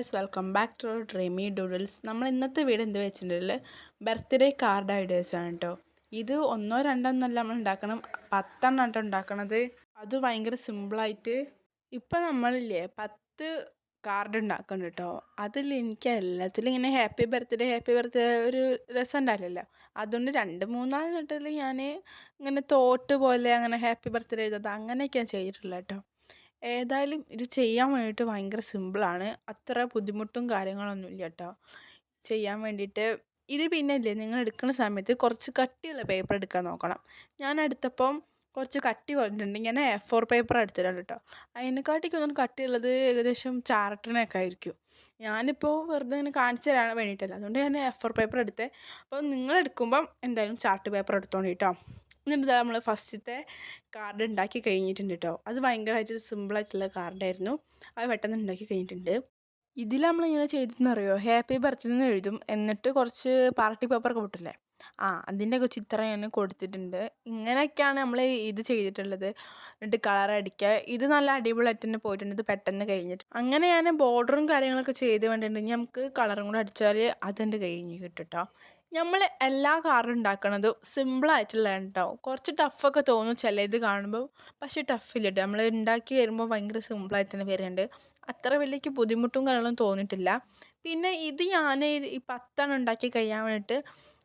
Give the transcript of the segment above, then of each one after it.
Guys welcome back to dreamy doodles. നമ്മൾ ഇന്നത്തെ വീട് എന്ത് വെച്ചിട്ടുണ്ടെങ്കിൽ ബർത്ത്ഡേ കാർഡ് ഐഡിയാസ് ആണ് കേട്ടോ ഇത് ഒന്നോ രണ്ടോ എന്നല്ല നമ്മൾ ഉണ്ടാക്കണം പത്തെണ്ണം കേട്ടോ ഉണ്ടാക്കണത്. അത് ഭയങ്കര സിമ്പിളായിട്ട് ഇപ്പം നമ്മളില്ലേ പത്ത് കാർഡ് ഉണ്ടാക്കുന്നുണ്ട് കേട്ടോ അതിൽ എനിക്ക് എല്ലാത്തിലും ഇങ്ങനെ ഹാപ്പി ബർത്ത്ഡേ ഹാപ്പി ബർത്ത്ഡേ ഒരു രസം ഉണ്ടാവില്ലല്ലോ. അതുകൊണ്ട് രണ്ട് മൂന്നാലെണ്ണത്തിൽ ഞാൻ ഇങ്ങനെ തോട്ട് പോലെ അങ്ങനെ ഹാപ്പി ബർത്ത്ഡേ എഴുതാത്ത അങ്ങനെയൊക്കെയാണ് ചെയ്തിട്ടുള്ളത് കേട്ടോ ഏതായാലും ഇത് ചെയ്യാൻ വേണ്ടിയിട്ട് ഭയങ്കര സിമ്പിളാണ്. അത്ര ബുദ്ധിമുട്ടും കാര്യങ്ങളൊന്നുമില്ല കേട്ടോ ചെയ്യാൻ വേണ്ടിയിട്ട് ഇത് പിന്നെ ഇല്ലേ നിങ്ങൾ എടുക്കുന്ന സമയത്ത് കുറച്ച് കട്ടിയുള്ള പേപ്പർ എടുക്കാൻ നോക്കണം. ഞാൻ എടുത്തപ്പം കുറച്ച് കട്ടി കൊണ്ടിട്ടുണ്ട് ഞാൻ എ ഫോർ പേപ്പർ എടുത്തിട്ടുണ്ട് കേട്ടോ അതിനെക്കാട്ടിക്കൊന്നും കട്ടിയുള്ളത് ഏകദേശം ചാർട്ടിനൊക്കെ ആയിരിക്കും. ഞാനിപ്പോൾ വെറുതെ ഇങ്ങനെ കാണിച്ചു തരാൻ വേണ്ടിയിട്ടല്ല. അതുകൊണ്ട് ഞാൻ എ ഫോർ പേപ്പർ എടുത്തേ. അപ്പോൾ നിങ്ങൾ എടുക്കുമ്പം എന്തായാലും ചാർട്ട് പേപ്പർ എടുത്തോണ്ട് കേട്ടോ എന്നിട്ട് നമ്മൾ ഫസ്റ്റത്തെ കാർഡ് ഉണ്ടാക്കി കഴിഞ്ഞിട്ടുണ്ട് കേട്ടോ അത് ഭയങ്കരമായിട്ട് സിമ്പിളായിട്ടുള്ള കാർഡായിരുന്നു അത് പെട്ടെന്ന് ഉണ്ടാക്കി കഴിഞ്ഞിട്ടുണ്ട്. ഇതിൽ നമ്മളിങ്ങനെ ചെയ്തെന്ന് അറിയോ ഹാപ്പി ബർത്ത്ഡേ എന്ന് എഴുതും. എന്നിട്ട് കുറച്ച് പാർട്ടി പേപ്പറൊക്കെ പൊട്ടില്ലേ? ആ അതിന്റെയൊക്കെ ചിത്രം ഞാൻ കൊടുത്തിട്ടുണ്ട്. ഇങ്ങനെയൊക്കെയാണ് നമ്മൾ ഇത് ചെയ്തിട്ടുള്ളത്. എന്നിട്ട് കളർ അടിക്കുക ഇത് നല്ല അടിപൊളിയായിട്ട് തന്നെ പോയിട്ടുണ്ട്. ഇത് പെട്ടെന്ന് കഴിഞ്ഞിട്ട്. അങ്ങനെ ഞാൻ ബോർഡറും കാര്യങ്ങളൊക്കെ ചെയ്ത് വേണ്ടിയിട്ടുണ്ടെങ്കിൽ നമുക്ക് കളറും കൂടെ അടിച്ചാൽ അതെന്റെ കഴിഞ്ഞ് കിട്ടും കേട്ടോ നമ്മൾ എല്ലാ കാറും ഉണ്ടാക്കുന്നത് സിമ്പിളായിട്ടുള്ളതാണ് കേട്ടോ കുറച്ച് ടഫൊക്കെ തോന്നും ചിലത് കാണുമ്പോൾ പക്ഷേ ടഫില്ല കേട്ടോ നമ്മൾ ഉണ്ടാക്കി വരുമ്പോൾ ഭയങ്കര സിമ്പിളായിട്ട് തന്നെ വരുന്നുണ്ട് അത്ര വലിയ ബുദ്ധിമുട്ടും കാര്യങ്ങളും തോന്നിയിട്ടില്ല. പിന്നെ ഇത് ഞാൻ ഈ പത്തെണ്ണം ഉണ്ടാക്കി കഴിയാൻ വേണ്ടിയിട്ട്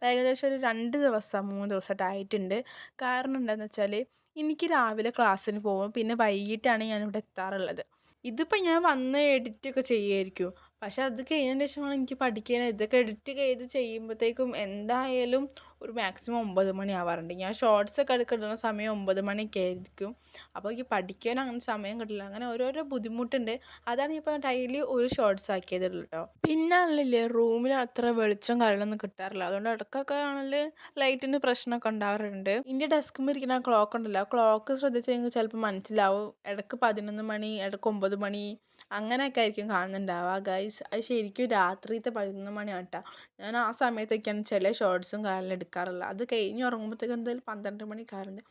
ഏകദേശം ഒരു രണ്ട് ദിവസം മൂന്ന് ദിവസമായിട്ട് ആയിട്ടുണ്ട്. കാരണം എന്താണെന്ന് വെച്ചാൽ എനിക്ക് രാവിലെ ക്ലാസ്സിന് പോകും. പിന്നെ വൈകിട്ടാണ് ഞാനിവിടെ എത്താറുള്ളത്. ഇതിപ്പോൾ ഞാൻ വന്ന് എഡിറ്റൊക്കെ ചെയ്യുമായിരിക്കും പക്ഷെ അത് കഴിഞ്ഞതിന് ശേഷമാണ് എനിക്ക് പഠിക്കാൻ ഇതൊക്കെ എഡിറ്റ് ചെയ്ത് ചെയ്യുമ്പോഴത്തേക്കും എന്തായാലും ഒരു മാക്സിമം ഒമ്പത് മണിയാവാറുണ്ട് ഞാൻ ഷോർട്സ് ഒക്കെ എടുക്കുന്ന സമയം ഒമ്പത് മണിയൊക്കെ ആയിരിക്കും. അപ്പോൾ എനിക്ക് പഠിക്കാൻ അങ്ങനെ സമയം കിട്ടില്ല. അങ്ങനെ ഓരോരോ ബുദ്ധിമുട്ടുണ്ട്. അതാണ് ഇപ്പോൾ ഡെയിലി ഒരു ഷോർട്സ് ആക്കിയതുള്ളൂ കേട്ടോ പിന്നെ ആണല്ലേ റൂമിൽ അത്ര വെളിച്ചം കാര്യങ്ങളൊന്നും കിട്ടാറില്ല. അതുകൊണ്ട് ഇടക്കൊക്കെ ആണെങ്കിൽ ലൈറ്റിന്റെ പ്രശ്നമൊക്കെ ഉണ്ടാവാറുണ്ട്. എന്റെ ഡെസ്കിൽ ഇരിക്കുന്ന ക്ലോക്ക് ഉണ്ടല്ലോ ക്ലോക്ക് ശ്രദ്ധിച്ചെങ്കിൽ ചിലപ്പോൾ മനസ്സിലാവും. ഇടയ്ക്ക് പതിനൊന്ന് മണി ഇടയ്ക്ക് ഒമ്പത് മണി അങ്ങനെയൊക്കെ ആയിരിക്കും കാണുന്നുണ്ടാവുക. ഗൈസ് അത് ശരിക്കും രാത്രിത്തെ പതിനൊന്ന് മണിയാണ് കേട്ടോ ഞാൻ ആ സമയത്തൊക്കെയാണ് ചില ഷോർട്സും കാര്യങ്ങളും എടുക്കാറുള്ളത് അത് കഴിഞ്ഞ് ഉറങ്ങുമ്പോഴത്തേക്ക് എന്തായാലും പന്ത്രണ്ട് മണിക്കാറുണ്ട്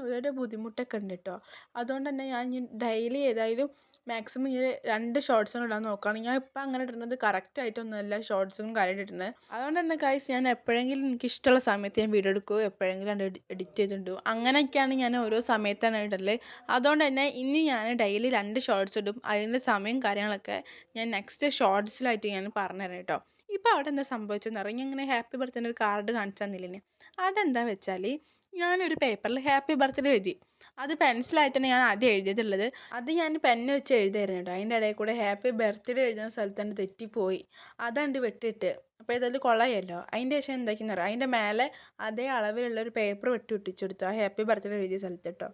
ഓരോരോ ബുദ്ധിമുട്ടൊക്കെ ഉണ്ട് കേട്ടോ അതുകൊണ്ട് തന്നെ ഞാൻ ഡെയിലി ഏതായാലും മാക്സിമം ഇങ്ങനെ രണ്ട് ഷോർട്സും ഇടാൻ നോക്കുകയാണ് ഞാൻ ഇപ്പം അങ്ങനെ ഇടുന്നത് കറക്റ്റായിട്ടൊന്നുമല്ല ഷോർട്സും കാര്യം ഇടുന്നത്. അതുകൊണ്ട് തന്നെ കായ്സ് ഞാൻ എപ്പോഴെങ്കിലും എനിക്ക് ഇഷ്ടമുള്ള സമയത്ത് ഞാൻ വീഡിയോ എടുക്കുകയോ എപ്പോഴെങ്കിലും അത് എഡിറ്റ് ചെയ്തിട്ടുണ്ടോ അങ്ങനെയൊക്കെയാണ് ഞാൻ ഓരോ സമയത്താണ് ഇടൽ. അതുകൊണ്ട് തന്നെ ഇനി ഞാൻ ഡെയിലി രണ്ട് ഷോർട്സ് ഇടും. അതിന്റെ സമയം കാര്യങ്ങളൊക്കെ ഞാൻ നെക്സ്റ്റ് ഷോർട്സിലായിട്ട് ഞാൻ പറഞ്ഞുതരാം കേട്ടോ. ഇപ്പോൾ അവിടെ എന്താ സംഭവിച്ചതെന്ന് പറഞ്ഞാൽ ഇങ്ങനെ ഹാപ്പി ബർത്ത്ഡേ ഒരു കാർഡ് കാണിച്ചു തന്നില്ലേ? അതെന്താ വെച്ചാൽ ഞാനൊരു പേപ്പറിൽ ഹാപ്പി ബർത്ത്ഡേ എഴുതി. അത് പെൻസിലായിട്ടാണ് ഞാൻ ആദ്യം എഴുതിയിട്ടുള്ളത്. അത് ഞാൻ പെന്ന് വെച്ച് എഴുതായിരുന്നു കേട്ടോ. അതിന്റെ ഇടയിൽ കൂടെ ഹാപ്പി ബർത്ത്ഡേ എഴുതുന്ന സ്ഥലത്ത് തന്നെ തെറ്റിപ്പോയി. അതാണ്ട് വെട്ടിയിട്ട്. അപ്പോൾ ഇതൊരു കൊളയല്ലോ അതിന്റെ ശേഷം എന്താക്കിയെന്ന് പറയാം അതിന്റെ മേലെ അതേ അളവിലുള്ള ഒരു പേപ്പർ വെട്ടി ഒട്ടിച്ചെടുത്തു ആ ഹാപ്പി ബർത്ത്ഡേ എഴുതിയ സ്ഥലത്ത് കേട്ടോ.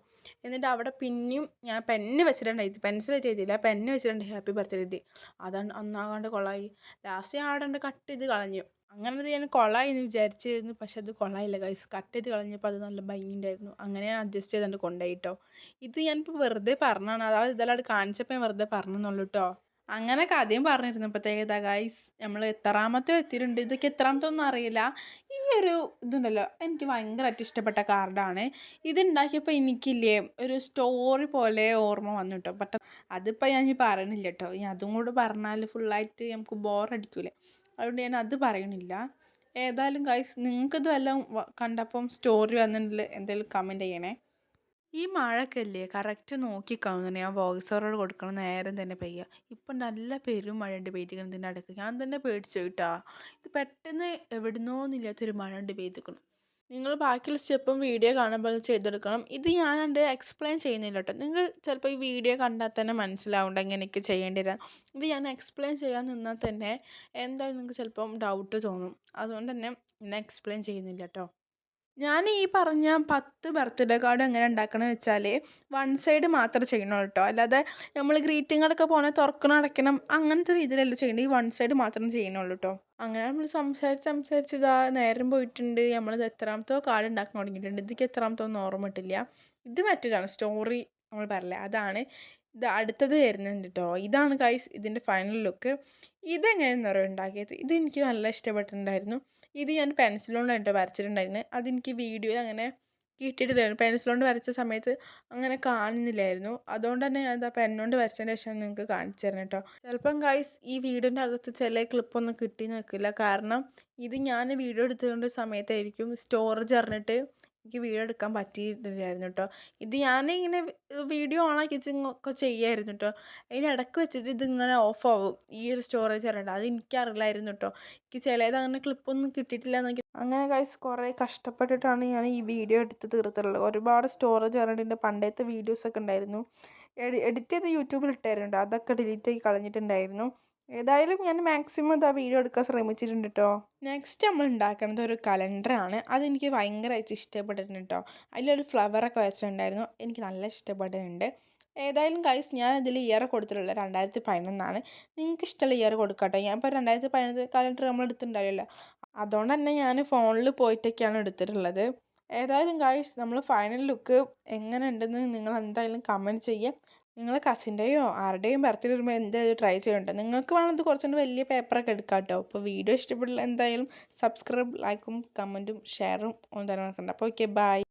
എന്നിട്ട് അവിടെ പിന്നെയും ഞാൻ പെന്ന് വെച്ചിട്ടുണ്ട് പെൻസിൽ വെച്ച് എഴുതിയില്ല. പെന്ന് വെച്ചിട്ടുണ്ട് ഹാപ്പി ബർത്ത്ഡേ എഴുതി. അതാണ് ഒന്നാകാണ്ട് കൊളായി ലാസ്റ്റ് ഞാൻ അവിടെ കട്ട് ചെയ്ത് കളഞ്ഞു. അങ്ങനെ ഞാൻ കൊളായിന്ന് എന്ന് വിചാരിച്ചിരുന്നു. പക്ഷെ അത് കൊളായില്ല ഗൈസ് കട്ട് ചെയ്ത് കളഞ്ഞപ്പോൾ അത് നല്ല ഭംഗിയുണ്ടായിരുന്നു. അങ്ങനെ ഞാൻ അഡ്ജസ്റ്റ് ചെയ്തുകൊണ്ട് കൊണ്ടുപോയി കേട്ടോ ഇത് ഞാനിപ്പോൾ വെറുതെ പറഞ്ഞതാണ്. അതായത് ഇതെല്ലാം കാണിച്ചപ്പോൾ ഞാൻ വെറുതെ പറഞ്ഞെന്നുള്ളൂ കേട്ടോ അങ്ങനെ കഥയും പറഞ്ഞിരുന്നപ്പോഴത്തേക്ക് ഗൈസ് നമ്മൾ എത്രാമത്തെ എത്തിയിട്ടുണ്ട്. ഇതൊക്കെ എത്രാമത്തെ ഒന്നും അറിയില്ല. ഈ ഒരു ഇതുണ്ടല്ലോ എനിക്ക് ഭയങ്കരമായിട്ട് ഇഷ്ടപ്പെട്ട കാർഡാണ് ഇതുണ്ടാക്കിയപ്പോൾ എനിക്കില്ലേ ഒരു സ്റ്റോറി പോലെ ഓർമ്മ വന്നു കേട്ടോ പെട്ടെന്ന് അതിപ്പോൾ ഞാൻ പറയണില്ല കേട്ടോ ഇനി അതും കൂടെ പറഞ്ഞാൽ ഫുള്ളായിട്ട് നമുക്ക് ബോറടിക്കൂലേ അതുകൊണ്ട് ഞാൻ അത് പറയണില്ല. ഏതായാലും ഗൈസ് നിങ്ങൾക്കിത് വല്ലതും കണ്ടപ്പം സ്റ്റോറി വന്നിട്ടുണ്ടെങ്കിൽ എന്തെങ്കിലും കമന്റ് ചെയ്യണേ. ഈ മഴക്കല്ലേ കറക്റ്റ് നോക്കിക്കാവുന്ന ഞാൻ വോയിസ് ഓവർ കൊടുക്കണം നേരം തന്നെ പെയ്യുക ഇപ്പം നല്ല പെരും മഴയുണ്ട് ഇതിന്റെ അടുക്ക് ഞാൻ തന്നെ പേടിച്ചു കേട്ടോ ഇത് പെട്ടെന്ന് എവിടുന്നോന്നില്ലാത്തൊരു മഴ ഉണ്ട് പെയ്തിക്കണം നിങ്ങൾ ബാക്കിയുള്ള സ്റ്റെപ്പും വീഡിയോ കാണുമ്പോൾ ചെയ്തെടുക്കണം. ഇത് ഞാനുണ്ട് എക്സ്പ്ലെയിൻ ചെയ്യുന്നില്ല കേട്ടോ നിങ്ങൾ ചിലപ്പോൾ ഈ വീഡിയോ കണ്ടാൽ തന്നെ മനസ്സിലാവുണ്ട് എങ്ങനെയൊക്കെ ചെയ്യേണ്ടി വരാം. ഇത് ഞാൻ എക്സ്പ്ലെയിൻ ചെയ്യാൻ നിന്നാൽ തന്നെ എന്തായാലും നിങ്ങൾക്ക് ചിലപ്പം ഡൗട്ട് തോന്നും. അതുകൊണ്ട് തന്നെ ഞാൻ എക്സ്പ്ലെയിൻ ചെയ്യുന്നില്ല കേട്ടോ ഞാൻ ഈ പറഞ്ഞ പത്ത് ബർത്ത്ഡേ കാർഡ് എങ്ങനെ ഉണ്ടാക്കണമെന്ന് വെച്ചാൽ വൺ സൈഡ് മാത്രം ചെയ്യണം കേട്ടോ അല്ലാതെ നമ്മൾ ഗ്രീറ്റിംഗ് കാർഡൊക്കെ പോകണേ തുറക്കണം അടയ്ക്കണം അങ്ങനത്തെ രീതിയിലല്ല ചെയ്യേണ്ടത് ഈ വൺ സൈഡ് മാത്രം ചെയ്യണുള്ളൂ കേട്ടോ അങ്ങനെ നമ്മൾ സംസാരിച്ച് സംസാരിച്ച് ഇതാ നേരം പോയിട്ടുണ്ട്. നമ്മളിത് എത്രാമത്തോ കാർഡ് ഉണ്ടാക്കാൻ തുടങ്ങിയിട്ടുണ്ട്. ഇതിക്ക് എത്രാമത്തോ ഒന്നും ഓർമ്മ ഇത് മറ്റേതാണ്. സ്റ്റോറി നമ്മൾ പറയില്ല അതാണ്. ഇത് അടുത്തത് വരുന്നുണ്ട് കേട്ടോ ഇതാണ് ഗൈസ് ഇതിന്റെ ഫൈനൽ ലുക്ക് ഇതെങ്ങനെയെന്ന് പറയുക ഉണ്ടാക്കിയത്? ഇതെനിക്ക് നല്ല ഇഷ്ടപ്പെട്ടിട്ടുണ്ടായിരുന്നു. ഇത് ഞാൻ പെൻസിലുകൊണ്ടാണ് കേട്ടോ വരച്ചിട്ടുണ്ടായിരുന്നത്. അതെനിക്ക് വീഡിയോയിൽ അങ്ങനെ കിട്ടിയിട്ടില്ലായിരുന്നു പെൻസിൽ കൊണ്ട് വരച്ച സമയത്ത് അങ്ങനെ കാണുന്നില്ലായിരുന്നു. അതുകൊണ്ട് തന്നെ ഞാൻ ഇതാ പെന്നുകൊണ്ട് വരച്ചതിന് ശേഷം നിങ്ങൾക്ക് കാണിച്ചു തരണം കേട്ടോ. ചിലപ്പം ഗൈസ് ഈ വീടിന്റെ അകത്ത് ചില ക്ലിപ്പൊന്നും കിട്ടി നിൽക്കില്ല കാരണം ഇത് ഞാൻ വീഡിയോ എടുത്തുകൊണ്ട് സമയത്തായിരിക്കും സ്റ്റോറേജ് അറിഞ്ഞിട്ട് എനിക്ക് വീഡിയോ എടുക്കാൻ പറ്റിയിട്ടില്ലായിരുന്നു കേട്ടോ ഇത് ഞാനിങ്ങനെ വീഡിയോ ഓണാക്കി വെച്ച് ഒക്കെ ചെയ്യായിരുന്നു കേട്ടോ അതിന് ഇടയ്ക്ക് വെച്ചിട്ട് ഇതിങ്ങനെ ഓഫ് ആവും. ഈ ഒരു സ്റ്റോറേജ് അറിയണ്ട. അത് എനിക്കറിയില്ലായിരുന്നു കേട്ടോ എനിക്ക് ചിലത് അങ്ങനെ ക്ലിപ്പൊന്നും കിട്ടിയിട്ടില്ല എന്നൊക്കെ അങ്ങനെ ഗൈസ് കുറേ കഷ്ടപ്പെട്ടിട്ടാണ് ഞാൻ ഈ വീഡിയോ എടുത്ത് തീർത്തിട്ടുള്ളത്. ഒരുപാട് സ്റ്റോറേജ് പറഞ്ഞിട്ടുണ്ട് പണ്ടത്തെ വീഡിയോസൊക്കെ ഉണ്ടായിരുന്നു. എഡിറ്റ് ചെയ്ത് യൂട്യൂബിൽ ഇട്ടായിരുന്നു അതൊക്കെ ഡിലീറ്റ് ആക്കി കളഞ്ഞിട്ടുണ്ടായിരുന്നു. ഏതായാലും ഞാൻ മാക്സിമം ഇതാ വീഡിയോ എടുക്കാൻ ശ്രമിച്ചിട്ടുണ്ട് കേട്ടോ നെക്സ്റ്റ് നമ്മൾ ഉണ്ടാക്കുന്നത് ഒരു കലണ്ടറാണ് അതെനിക്ക് ഭയങ്കരമായിട്ട് ഇഷ്ടപ്പെട്ടിട്ടുണ്ട് കേട്ടോ അതിലൊരു ഫ്ലവറൊക്കെ വെച്ചിട്ടുണ്ടായിരുന്നു. എനിക്ക് നല്ല ഇഷ്ടപ്പെട്ടിട്ടുണ്ട്. ഏതായാലും ഗൈസ് ഞാൻ ഇതിൽ ഇയർ കൊടുത്തിട്ടുള്ളത് രണ്ടായിരത്തി പതിനൊന്നാണ് നിങ്ങൾക്ക് ഇഷ്ടമുള്ള ഇയർ കൊടുക്കാട്ടോ. ഞാൻ ഇപ്പോൾ രണ്ടായിരത്തി പതിനൊന്ന് കലണ്ടർ നമ്മൾ എടുത്തിട്ടുണ്ടാവില്ല അതുകൊണ്ട് തന്നെ ഞാൻ ഫോണിൽ പോയിട്ടൊക്കെയാണ് എടുത്തിട്ടുള്ളത്. ഏതായാലും ഗായ്സ് നമ്മൾ ഫൈനൽ ലുക്ക് എങ്ങനെ ഉണ്ടെന്ന് നിങ്ങൾ എന്തായാലും കമന്റ് ചെയ്യുക. നിങ്ങളെ കസിന്റെയോ ആരുടെയും ബർത്ത്ഡേ വരുമ്പോൾ എന്തായാലും ട്രൈ ചെയ്യണ്ട? നിങ്ങൾക്ക് വേണമെങ്കിൽ കുറച്ചുകൂടി വലിയ പേപ്പറൊക്കെ എടുക്കാം കേട്ടോ അപ്പോൾ വീഡിയോ ഇഷ്ടപ്പെട്ടില്ല എന്തായാലും സബ്സ്ക്രൈബ് ലൈക്കും കമന്റും ഷെയറും ഒന്നും തന്നെ നടക്കണ്ട അപ്പോൾ ഓക്കെ ബൈ